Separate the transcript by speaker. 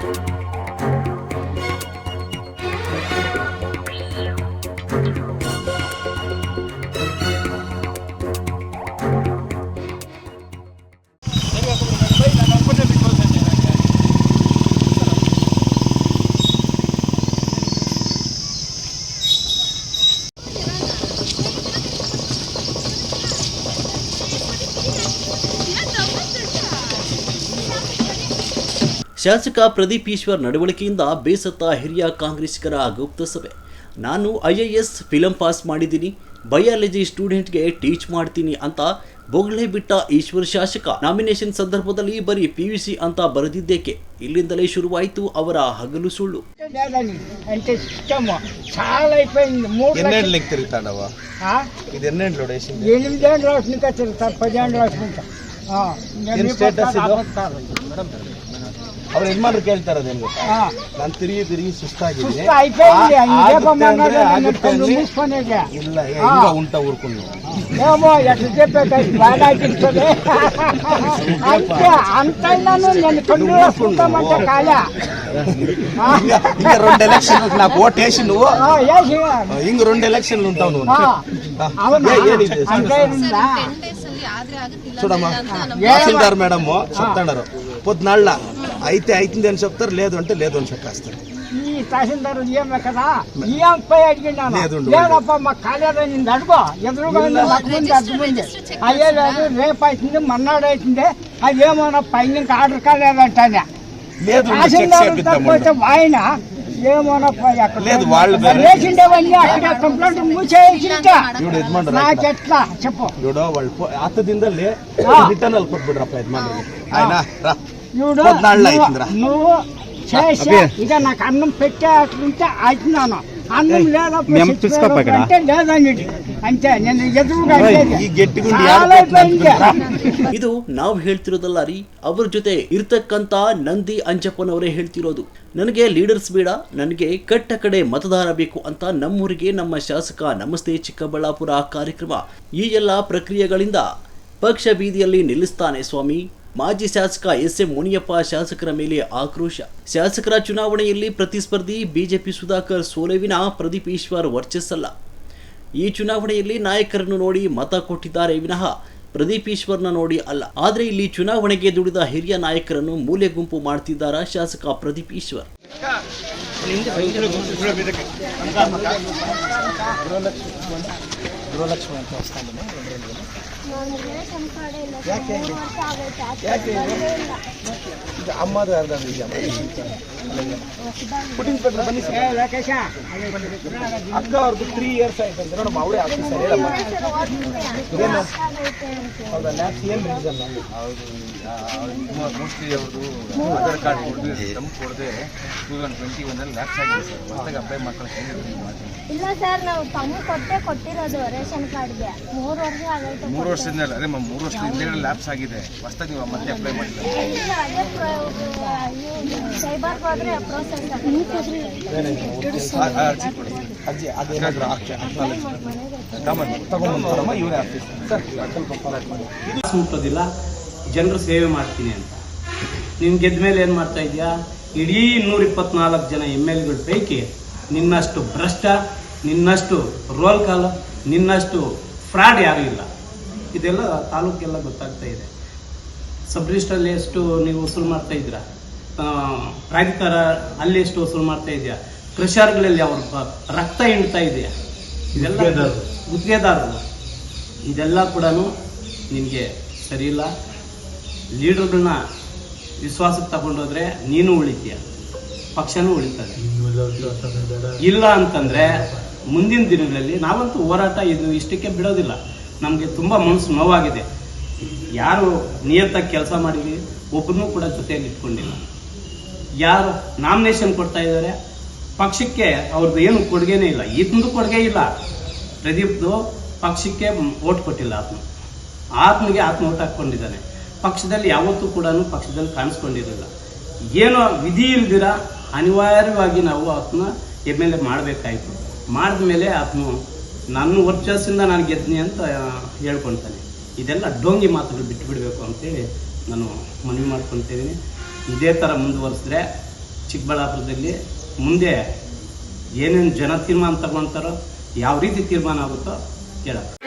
Speaker 1: you ಶಾಸಕ ಪ್ರದೀಪ್ ಈಶ್ವರ್ ನಡವಳಿಕೆಯಿಂದ ಬೇಸತ್ತ ಹಿರಿಯ ಕಾಂಗ್ರೆಸ್ಸಿಗರ ಗುಪ್ತ ಸಭೆ. ನಾನು I A S film pass ಮಾಡಿದ್ದೀನಿ. ಬಯಾಲಜಿ ಸ್ಟೂಡೆಂಟ್ಗೆ ಟೀಚ್ ಮಾಡ್ತೀನಿ ಅಂತ ಬೊಗಳೆ ಬಿಟ್ಟ ಈಶ್ವರ್ ಶಾಸಕ. ನಾಮಿನೇಷನ್ ಸಂದರ್ಭದಲ್ಲಿ ಬರೀ ಪಿ ಯು ಸಿ ಅಂತ ಬರೆದಿದ್ದೇಕೆ? ಇಲ್ಲಿಂದಲೇ ಶುರುವಾಯಿತು ಅವರ ಹಗಲು ಸುಳ್ಳು.
Speaker 2: ಅವ್ರ ಯಜಮಾನ್ರು ಕೇಳ್ತಾರ ಅದೇನ್ ಗೊತ್ತಾ ನಾನು ತಿರುಗಿ ತಿರುಗಿ ಸುಸ್ತಾಗಿದ್ದೀನಿ
Speaker 3: ಸುಸ್ತು అయిపోయింది
Speaker 2: ಆ-
Speaker 3: ఇంకే
Speaker 2: ಆಗುತ್ತೆ ಅಂದ್ರೆ ಆಗುತ್ತೆ
Speaker 3: బొమ్మన్నాడు
Speaker 2: ಅಲ್ಲಿ.
Speaker 3: మూసుకునేది
Speaker 2: ಇಲ್ಲ ಏ, ಈಗ ಉಂಟ ಊರ್ಕೊಂಡು
Speaker 3: ఏమో ఎట్లా చెప్పాక బాగా అనిపిస్తుంది అంతే అంతైనాను నేను కళ్ళు వేసుకుంటామంటే కాలే ఆ,
Speaker 2: ఇంకా రెండు ఎలక్షన్ నాకు ఓట్ వేసి నువ్వు
Speaker 3: ఆ, వేసి,
Speaker 2: ఇంక రెండు ఎలక్షన్లు ఉంటావు నువ్వు
Speaker 3: ఆ, అవునా
Speaker 2: ఏ- ಏನಿದೆ?
Speaker 3: అంటే ఉందా?
Speaker 2: చూడమ్మా
Speaker 3: ఏ-
Speaker 2: తహసీల్దార్ మేడం చెప్తాడారు పొద్దునాళ్ళ అయితే అవుతుంది అని చెప్తారు లేదు అంటే లేదు అని చెప్పేస్తారు
Speaker 3: ఈ తహసీల్దార్ ఏమే కదా ఏం పోయి అడిగినాను
Speaker 2: లేదు, ఉండు,
Speaker 3: లేదప్ప మాకు కాలేదని నిన్ను అడుగు ఎదురుగా ఉంది, నాకు ముందు అర్థమైంది అయ్యే లేదు రేపు అవుతుంది మన్నాడు అవుతుంది అది ఏమన్నా పైన ఇంకా ఆర్డర్ కాలేదంటానే
Speaker 2: లేదు చెక్
Speaker 3: తహసీల్దార్
Speaker 2: చేపిద్దాము
Speaker 3: పోతే ఆయన ఏమన్నా పోయి అక్కడ
Speaker 2: లేదు, వాళ్ళు వేరే-
Speaker 3: వేసిండేవన్నీ అక్కడ కంప్లైంట్ మూసేసింటే
Speaker 2: ಇವ್ರು ಯಜಮಾನ್ರು
Speaker 3: నాకెట్లా చెప్పు
Speaker 2: ಇವ್ಡು వాళ్ళు ಪೊ- ಹತ್ತದಿಂದಲೇ
Speaker 3: ಆ.
Speaker 2: ರಿಟರ್ನ್ ಅಲ್ಲಿ ಕೊಟ್ಬಿಡ್ರಪ್ಪ ಯಜಮಾನ್ರಿಗೆ ఆయన రా.
Speaker 3: చూడు
Speaker 2: పొద్దునాళ్ళు
Speaker 3: నువ్వు-
Speaker 2: అవుతుందిరా.
Speaker 3: నువ్వు చేసి ఇక నాకు అన్నం పెట్టే అట్లుంటే అవుతున్నాను అన్నం లేదా అంటే లేదని అంతే నేను ఎదురుగా అడిగేది.
Speaker 2: ಈ ಗೆಟ್ಟಿಗುಂಡಿ
Speaker 3: చాలా
Speaker 2: ಯಾರು
Speaker 3: అయిపోయింది
Speaker 1: ಇದು ನಾವು ಹೇಳ್ತಿರೋದಲ್ಲ ರೀ ಅವ್ರ ಜೊತೆ ಇರ್ತಕ್ಕಂತ ನಂದಿ ಅಂಜಪ್ಪನವರೇ ಹೇಳ್ತಿರೋದು ನನಗೆ ಲೀಡರ್ಸ್ ಬೇಡ ನನಗೆ ಕಟ್ಟ ಕಡೆ ಮತದಾರ ಬೇಕು ಅಂತ ನಮ್ಮೂರಿಗೆ ನಮ್ಮ ಶಾಸಕ ನಮಸ್ತೆ ಚಿಕ್ಕಬಳ್ಳಾಪುರ ಕಾರ್ಯಕ್ರಮ ಈ ಎಲ್ಲ ಪ್ರಕ್ರಿಯೆಗಳಿಂದ ಪಕ್ಷ ಬೀದಿಯಲ್ಲಿ ನಿಲ್ಲಿಸ್ತಾನೆ ಸ್ವಾಮಿ ಮಾಜಿ ಶಾಸಕ ಎಸ್ ಎಂ ಮುನಿಯಪ್ಪ ಶಾಸಕರ ಮೇಲೆ ಆಕ್ರೋಶ. ಶಾಸಕರ ಚುನಾವಣೆಯಲ್ಲಿ ಪ್ರತಿಸ್ಪರ್ಧಿ ಬಿಜೆಪಿ ಸುಧಾಕರ್ ಸೋಲೆವಿನ ಪ್ರದೀಪ್ ಈಶ್ವರ್ ವರ್ಚಸ್ಸಲ್ಲ. ಈ ಚುನಾವಣೆಯಲ್ಲಿ ನಾಯಕರನ್ನು ನೋಡಿ ಮತ ಕೊಟ್ಟಿದ್ದಾರೆ ವಿನಃ ಪ್ರದೀಪ್ ಈಶ್ವರ್ನ ನೋಡಿ ಅಲ್ಲ. ಆದರೆ ಇಲ್ಲಿ ಚುನಾವಣೆಗೆ ದುಡಿದ ಹಿರಿಯ ನಾಯಕರನ್ನು ಮೂಲೆ ಗುಂಪು ಮಾಡ್ತಿದ್ದಾರಾ ಶಾಸಕ ಪ್ರದೀಪ್ ಈಶ್ವರ್?
Speaker 2: ಗೃಹಲಕ್ಷ್ಮಿ ಅಂತ ಈಗ ಅಮ್ಮದು ಯಾರ್ದಾದ್ರು ಇದೆಯಾ? ಬನ್ನಿ
Speaker 3: ఏ,
Speaker 2: ಸರ್ ಅಕ್ಕ ಅವ್ರದ್ದು ತ್ರೀ ಇಯರ್ಸ್ ಆಯ್ತು ಅಂತ. ನೋಡಮ್ಮ ಅವಳೇ ಆಫೀಸರ್ ಹೇಳಮ್ಮ. ಏನು ಹೌದಾ ಲ್ಯಾಬ್ಸ್ ಏನು ರೀಸನ್
Speaker 4: ಮೋಸ್ಟ್ಲಿ ಅವ್ರದ್ದು ಆಧಾರ್ ಕಾರ್ಡ್ ಕೊಡದೆ ಸ್ಟಂಪ್ ಕೊಡದೆ ಟೂ ತೌಸಂಡ್ ಟ್ವೆಂಟಿ ಒನ್ನಲ್ಲಿ ಲ್ಯಾಕ್ಸ್ ಆಗಿದೆ ಸರ್. ಹೊಸದಾಗಿ ಅಪ್ಲೈ ಮಾಡ್ಕೊಂಡು
Speaker 5: ಇಲ್ಲ ಸರ್ ನಾವು ತಮ್ಮ ಕೊಟ್ಟೆ ಕೊಟ್ಟಿರೋದು ರೇಷನ್ ಕಾರ್ಡ್ಗೆ. ಮೂರು ವರ್ಷ ಆಗೈತೆ
Speaker 4: ಮೂರು ವರ್ಷದಿಂದ ಅದೇ ಮ್ಯಾಮ್ ಮೂರು ವರ್ಷದ ಹಿಂದೆ ಲ್ಯಾಪ್ಸ್ ಆಗಿದೆ. ಹೊಸದಾಗಿ ನೀವು ಮತ್ತೆ ಅಪ್ಲೈ ಮಾಡಿಲ್ಲ ಅರ್ಜಿ ಕೊಡಿ.
Speaker 2: ಅದೇನಾದ್ರು ಇವರೇ ಮಾಡಿ.
Speaker 6: ಮುಟ್ಟೋದಿಲ್ಲ ಜನರು ಸೇವೆ ಮಾಡ್ತೀನಿ ಅಂತ. ನೀನು ಗೆದ್ದ ಮೇಲೆ ಏನು ಮಾಡ್ತಾ ಇದೆಯಾ? ಇಡೀ ಇನ್ನೂರ ಇಪ್ಪತ್ನಾಲ್ಕು ಜನ ಎಂ ಎಲ್ಗಳ ಪೈಕಿ ನಿನ್ನಷ್ಟು ಭ್ರಷ್ಟ ನಿನ್ನಷ್ಟು ರೋಲ್ ಕಾಲ್ ನಿನ್ನಷ್ಟು ಫ್ರಾಡ್ ಯಾರು ಇಲ್ಲ. ಇದೆಲ್ಲ ತಾಲೂಕೆಲ್ಲ ಗೊತ್ತಾಗ್ತಾ ಇದೆ. ಸಬ್ ರಿಜಿಸ್ಟ್ರಲ್ಲಿ ಎಷ್ಟು ನೀವು ವಸೂಲು ಮಾಡ್ತಾ ಇದ್ದೀರಾ? ಪ್ರಾಧಿಕಾರ ಅಲ್ಲಿ ಎಷ್ಟು ವಸೂಲು ಮಾಡ್ತಾ ಇದೆಯಾ ಕೃಷಿಯರ್ಗಳಲ್ಲಿ ಅವ್ರ ರಕ್ತ ಹಿಂಡ್ತಾ ಇದೆಯಾ? ಇದೆಲ್ಲ ಗುತ್ತಿಗೆದಾರರು ಇದೆಲ್ಲ ಕೂಡ ನಿನಗೆ ಸರಿಯಿಲ್ಲ ಲೀಡರ್ಗಳನ್ನ ವಿಶ್ವಾಸಕ್ಕೆ ತಗೊಂಡೋದ್ರೆ ನೀನು ಉಳಿತೀಯ. ಪಕ್ಷನೂ ಉಳಿತದೆ. ಇಲ್ಲ ಅಂತಂದ್ರೆ ಮುಂದಿನ ದಿನಗಳಲ್ಲಿ ನಾವಂತೂ ಹೋರಾಟ ಇದು ಇಷ್ಟಕ್ಕೆ ಬಿಡೋದಿಲ್ಲ. ನಮಗೆ ತುಂಬ ಮನಸ್ಸು ನೋವಾಗಿದೆ. ಯಾರು ನಿಯತ್ತಾಗಿ ಕೆಲಸ ಮಾಡಿದ್ವಿ ಒಬ್ಬರನ್ನೂ ಕೂಡ ಜೊತೆಯಲ್ಲಿ ಇಟ್ಕೊಂಡಿಲ್ಲ. ಯಾರು ನಾಮಿನೇಷನ್ ಕೊಡ್ತಾ ಇದ್ದಾರೆ, ಪಕ್ಷಕ್ಕೆ ಅವ್ರದ್ದು ಏನು ಕೊಡುಗೆನೇ ಇಲ್ಲ. ಇದೊಂದು ಕೊಡುಗೆ ಇಲ್ಲ. ಪ್ರದೀಪ್ದು ಪಕ್ಷಕ್ಕೆ ಓಟ್ ಕೊಟ್ಟಿಲ್ಲ ಆತ್ಮ. ಆತ್ಮಗೆ ಆತ್ಮ ಓಟ್ ಹಾಕ್ಕೊಂಡಿದ್ದಾನೆ. ಪಕ್ಷದಲ್ಲಿ ಯಾವತ್ತೂ ಕೂಡ ಪಕ್ಷದಲ್ಲಿ ಕಾಣಿಸ್ಕೊಂಡಿರಲಿಲ್ಲ. ಏನೋ ವಿಧಿ ಇಲ್ದಿರ, ಅನಿವಾರ್ಯವಾಗಿ ನಾವು ಆತ್ಮ ಎಂ ಎಲ್ ಎ ಮಾಡಬೇಕಾಯಿತು. ಮಾಡಿದ ಮೇಲೆ ಆತ್ಮ ನನ್ನ ವರ್ಚಸ್ಸಿಂದ ನಾನು ಗೆದ್ನಿ ಅಂತ ಹೇಳ್ಕೊತಾನೆ ಇದೆಲ್ಲ ಡೋಂಗಿ ಮಾತುಗಳು ಬಿಟ್ಟು ಬಿಡಬೇಕು ಅಂತೇಳಿ ನಾನು ಮನವಿ ಮಾಡ್ಕೊತಿದ್ದೀನಿ ಇದೇ ಥರ ಮುಂದುವರೆಸಿದ್ರೆ ಚಿಕ್ಕಬಳ್ಳಾಪುರದಲ್ಲಿ ಮುಂದೆ ಏನೇನು ಜನ ತೀರ್ಮಾನ ತಗೊಳ್ತಾರೋ ಯಾವ ರೀತಿ ತೀರ್ಮಾನ ಆಗುತ್ತೋ ಕೇಳೋಣ